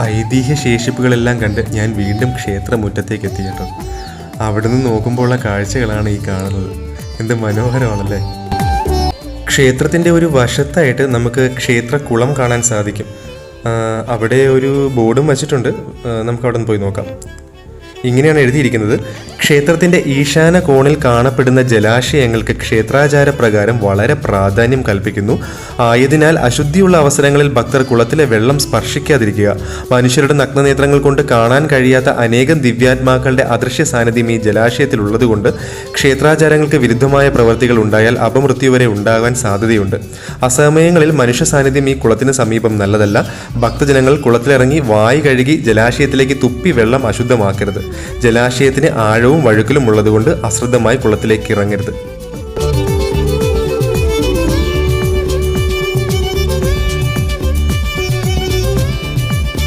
ഐതിഹ്യ ശേഷിപ്പുകളെല്ലാം കണ്ട് ഞാൻ വീണ്ടും ക്ഷേത്രമുറ്റത്തേക്ക് എത്തി കേട്ടോ. അവിടെ നിന്ന് നോക്കുമ്പോഴുള്ള കാഴ്ചകളാണ് ഈ കാണുന്നത്. എന്ത് മനോഹരമാണല്ലേ? ക്ഷേത്രത്തിന്റെ ഒരു വശത്തായിട്ട് നമുക്ക് ക്ഷേത്രക്കുളം കാണാൻ സാധിക്കും. അവിടെ ഒരു ബോർഡും വച്ചിട്ടുണ്ട്. നമുക്ക് അവിടെ നിന്ന് പോയി നോക്കാം. ഇങ്ങനെയാണ് എഴുതിയിരിക്കുന്നത്. ക്ഷേത്രത്തിന്റെ ഈശാന കോണിൽ കാണപ്പെടുന്ന ജലാശയങ്ങൾക്ക് ക്ഷേത്രാചാര പ്രകാരം വളരെ പ്രാധാന്യം കൽപ്പിക്കുന്നു. ആയതിനാൽ അശുദ്ധിയുള്ള അവസരങ്ങളിൽ ഭക്തർ കുളത്തിലെ വെള്ളം സ്പർശിക്കാതിരിക്കുക. മനുഷ്യരുടെ നഗ്നനേത്രങ്ങൾ കൊണ്ട് കാണാൻ കഴിയാത്ത അനേകം ദിവ്യാത്മാക്കളുടെ അദൃശ്യ സാന്നിധ്യം ഈ ജലാശയത്തിൽ ഉള്ളതുകൊണ്ട് ക്ഷേത്രാചാരങ്ങൾക്ക് വിരുദ്ധമായ പ്രവൃത്തികൾ ഉണ്ടായാൽ അപമൃത്യു വരെ ഉണ്ടാകാൻ സാധ്യതയുണ്ട്. അസമയങ്ങളിൽ മനുഷ്യ സാന്നിധ്യം ഈ കുളത്തിന് സമീപം നല്ലതല്ല. ഭക്തജനങ്ങൾ കുളത്തിലിറങ്ങി വായി കഴുകി ജലാശയത്തിലേക്ക് തുപ്പി വെള്ളം അശുദ്ധമാക്കരുത്. ജലാശയത്തിന് ആഴവും വഴുക്കലും ഉള്ളതുകൊണ്ട് അശ്രദ്ധമായി കുളത്തിലേക്ക് ഇറങ്ങരുത്.